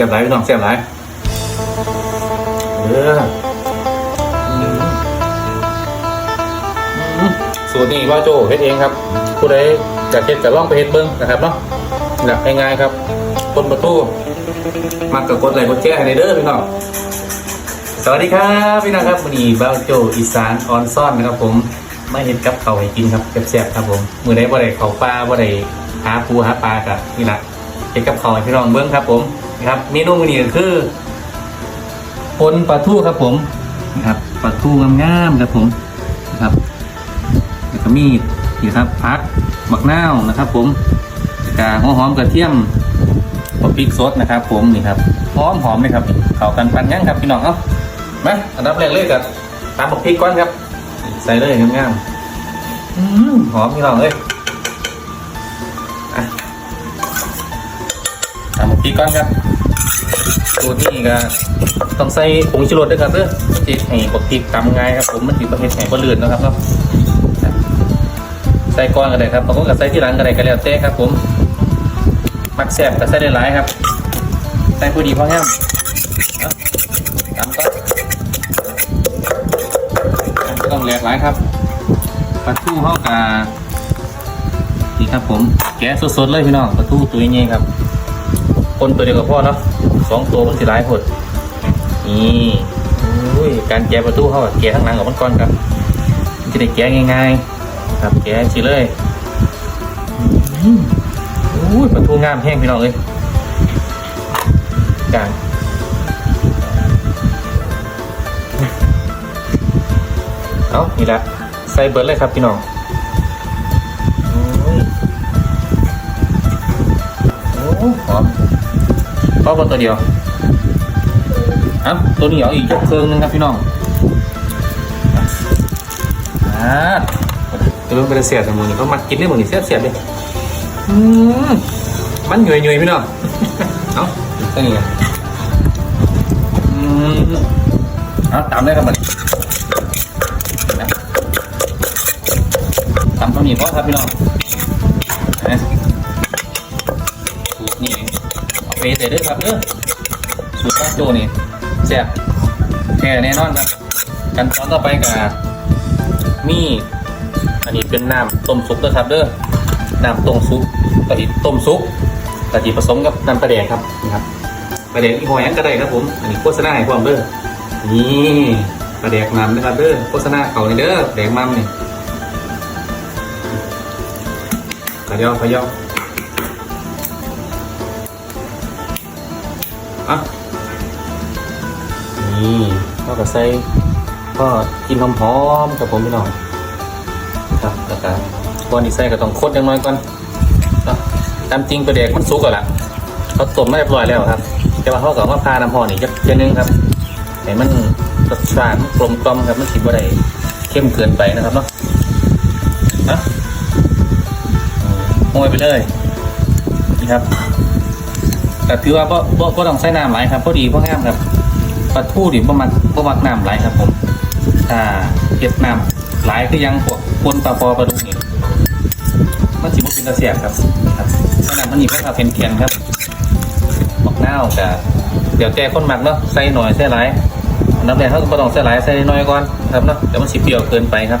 สียบหลพี่น้องเสียบหลเออสูตรนี้ว่าโจเฮ็ดเองครับ ผู้ใดอยากเฮ็ดก็ลองไปเฮ็ดเบิ่งนะครับเนาะแบบง่ายๆครับคนประตูมักกับกดไลค์กดแชร์ให้ในเด้อพี่น้องสวัสดีครับพี่น้องครับวันนี้บ้าโจอีสานออนซ่อนนะครับผมไม่เห็นกับเขาให้กินครับแซ่บๆครับผมมือได้บ่ได้เขาปลาบ่ได้หาปูหาปลากับนี่แหละเห็นกับเขาให้พี่น้องเบิ้งครับผม ครับเมนูมื้อนี้ก็คือปนปลาทูครับผมนะครับปลาทูงามๆครับผมนะครับแล้วก็มีนี่ครับพักบักนาวนะครับ ผมแล้วกาหัวหอมกระเทียมพพริกสดนะครับ ผมนี่ครับหอมหอมเลยครับเข้ากันปันยังครับพี่น้องเอ้ามาอันดับแรกเลยกับตามพริกก่อนครับ ใส่เลยงามๆอืมหอมพี่น้องเลยอะตามพริกก่อนครับ สูตรนี้ก็ต้องใส่ผงชูรสด้วยครับเด้อมันจะให้บกพริกตำง่ายครับผมมันติดประเภทแห้งบะเลื่อนนะครับเนาะใส่ก้อนก็ได้ครับบางคนก็ใส่ที่หลังก็ได้ก็แล้วแต่ครับ ผมมักแซ่บก็ใส่ได้หลายครับใส่พอดีพอแห้มเอาตำก็ต้องแหลกหลายครับปลาทูเข้ากานี่ครับผมแกะสดๆเลยพี่น้องปลาทูตัวนี้ครับ คนตัวเดียวกับพ่อเนาะสองตัวมันสิหลายผดนี่อุ้ยการแกะปลาทูเขาแกะข้างหลังกับมันก่อนครับมันจะได้แกะง่ายๆ ครับแกะสิเลยอุ้ยปลาทูงามแห้งพี่น้องเลยกลางเอานี่ละใส่เบิร์ดเลยครับพี่น้องโอ้ยโอ้หอม พอบตัวเดียวเอ้าตัวนี้เอาอีกยกเครื่องนึงครับพี่น้องอ่าตัวนี้เป็นเสียสมุนนี่เขามัดกินได้หมดนี่เสียเสียเลยอืมมันเหนื่อยเหนื่อยพี่น้องเอาเป็นยังไงอืมเอาตามได้ครับมันตามเท่านี้พอครับพี่น้อง เอาไปใส่ด้วยครับเด้อสูตรตั้งโจนี่แซ่บแค่แน่นอนครับกันตอนต่อไปกับมีอันนี้เป็นน้ำต้มซุปนะครับเด้อน้ำต้มซุปกะทิต้มซุปกะทิผสมกับน้ำปลาแดกครับนะครับปลาแดกอีหอยอันก็ได้ครับผมอันนี้โฆษณาให้ความเด้อนี่ปลาแดกมันนะครับเด้อโฆษณาเขาในเด้อแดกมันนี่ขยอขยอ อะนี่ก็กระใส่ก็กินหอมๆกับผมพี่น้องครับแล้วก็ก่อนที่ใส่ก็ต้องคดอย่างน้อยก่อนตามจริงตัวเด็กมันสุกแล้วล่ะเขาต้มไม่เรียบร้อยแล้วครับ แต่ว่าเขาก็มาพาน้ำห่อนี่จะเทียนึงครับให้มันรสชาติมันกลมกล่อมครับมันคิดว่าได้เข้มเกินไปนะครับเนาะนะโอยไปเลยนี่ครับ แต่ถือว่าบ่บ่บ่ต้องใส่น้ำหลายครับพอดีพอง่ามครับปลาทูดิบ่มักบ่มักน้ำหลายครับผมถ้าเก็บน้ำหลายคือยังพวกปนปลาปอปลาดุกนี่มันสิบ่เป็นตะเสียบครับครับขนาดมันนี่ก็ถ้าเป็นแข็งครับบอกน้าวกับเดี๋ยวแกคนหมักเนาะใส่หน่อยใส่หลายนดับแรกเขาก็ต้องใส่หลายใส่น้อยก่อนครับเนาะเดี๋ยวมันสิเปรี้ยวเกินไปครับ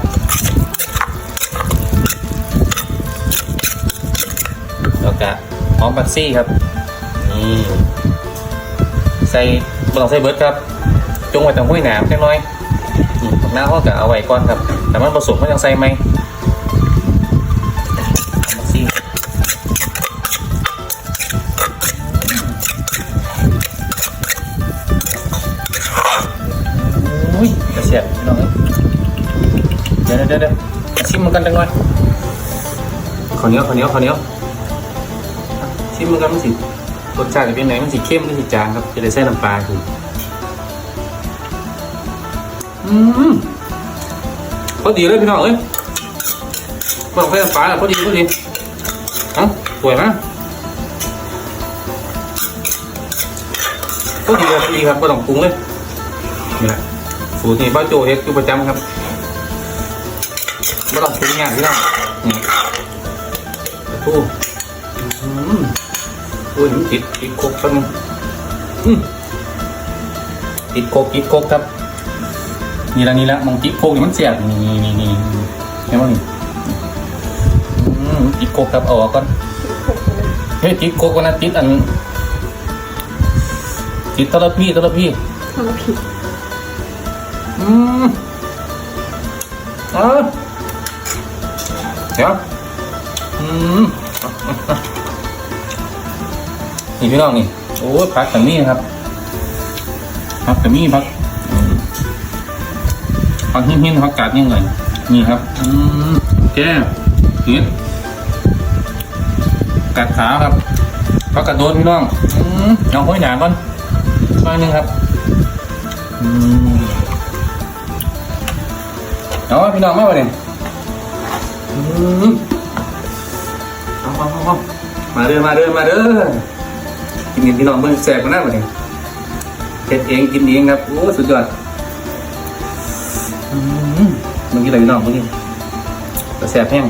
แล้วก็หอมผักซี่ครับ นี่ใส่บ่ต้องใส่เบิร์ดครับ จงไว้ตรงห้วยหนามแค่น้อยอืมหน้าเขาก็เอาไว้ก่อนครับ แต่มันผสมมันยังใส่ไหมเอามาซิอุ้ยกระเสียบพี่น้องเอ้ยเดี๋ยวเดี๋ยวเดี๋ยวมาชิมมันกันจังหน่อยข้าวเหนียวข้าวเหนียวข้าวเหนียวชิมมันกันมันสิ รสชาติจะเป็นไงมันสิเข้มหรือสิจางครับจะได้ใส่น้ำปลาคืออืมพอดีเลยพี่น้องเอ้ยบอกให้ปลาพอดีพอดีเอ้าสวยไหมพอดีเลยพอดีครับไม่ต้องปรุงเลยนี่แหละสูตรนี้ป้าโจเฮ็ดอยู่ประจำครับไม่ต้องปรุงยากพี่น้องนี่ตู้อืม อุ้ยมันติดติดครบซะนึงอืมติดโคกติดโคกครับ นี่ละนี่ละมองติดโคกนี่มันเสียบนี่นี่นี่นี่เห็นไหมนี่อืมติดโคกครับเอาออกก่อนเฮ้ยติดโคกก่อนะติดอันติดตะละพี่ตะละพี่ทำผิดอืมเอะเดี๋ยวอืม นี่พี่น้องนี่โอ้ยพักกับนี่ครับพักกับนี่พักพักหินหินพักกาดยังไงนี่ครับอืมแก้เห็ดกัดขาครับพักกระโดดพี่น้องอืมเอาห้อยหนาก่อนมาหนึ่งครับอืมเอาพี่น้องมาบ่เนี่ยอืมเอาเอาเอาเอามาเด้อมาเด้อมาเด้อ กินนพี่น้องเบิ่งแสบกันหน้าบ่เนี่ยเฮ็ดเองกินเองครับ โอ้สุดยอดมมึงกินอะไรพี่น้องมึงกินแต่แสบแห้ง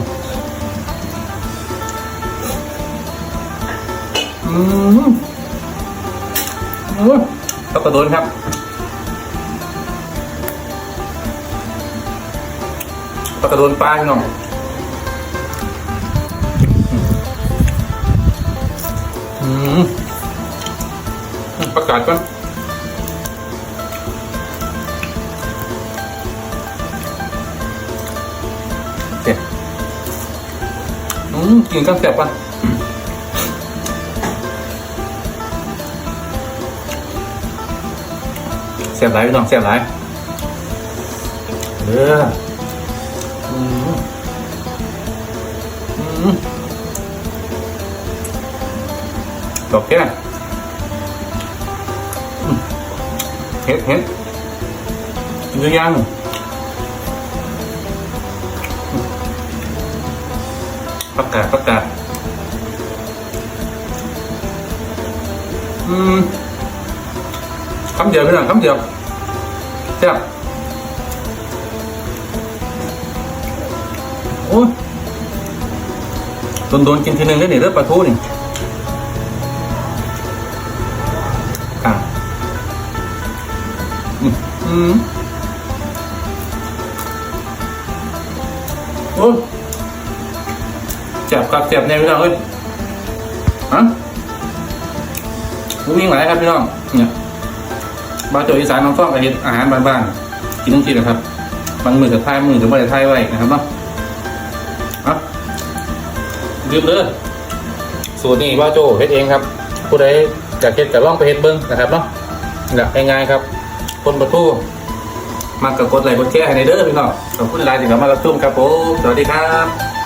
อืมโอ้ยตกกระโดนครับปลากระโดนปลาพี่น้องอืม กาศก่อนเด็ดอืมกินข้าวแซ่บป่ะแซ่บหลพี่น้องแซ่บหลเด้ออืมอืมดอกแค่อืม เห็ดเห็ดเนื้อย่างอืมประกาศประกาศอืมคำเดียวพี่น้องคำเดียวแซ่บโอ้ยโดนโดนๆกินทีนึงได้เนี่ยเรื่องปลาทูนี่ อืมโอ้เจ็บกับเจ็บเนี่ยพี่น้องเอ้ยฮะรู้ยิ่งหลายครับพี่น้องเนี่ยบาโจอีสานน้องฟ้องกับเฮ็ดอาหารบ้านๆกินทั้งทีนะครับบางมือกับท้ายมือกับไม่ได้ท้ายไว้นะครับเนาะอะลืมเลยสูตรนี้ว่าโจเฮ็ดเองครับผู้ใดอยากเฮ็ดก็ลองไปเฮ็ดเบิ่งนะครับเนาะง่ายๆครับ คนประตูมากกับกดไลค์กดแชร์ให้ในเด้อพี่น้องขอบคุณหลายที่เข้ามารับชมครับผมสวัสดีครับ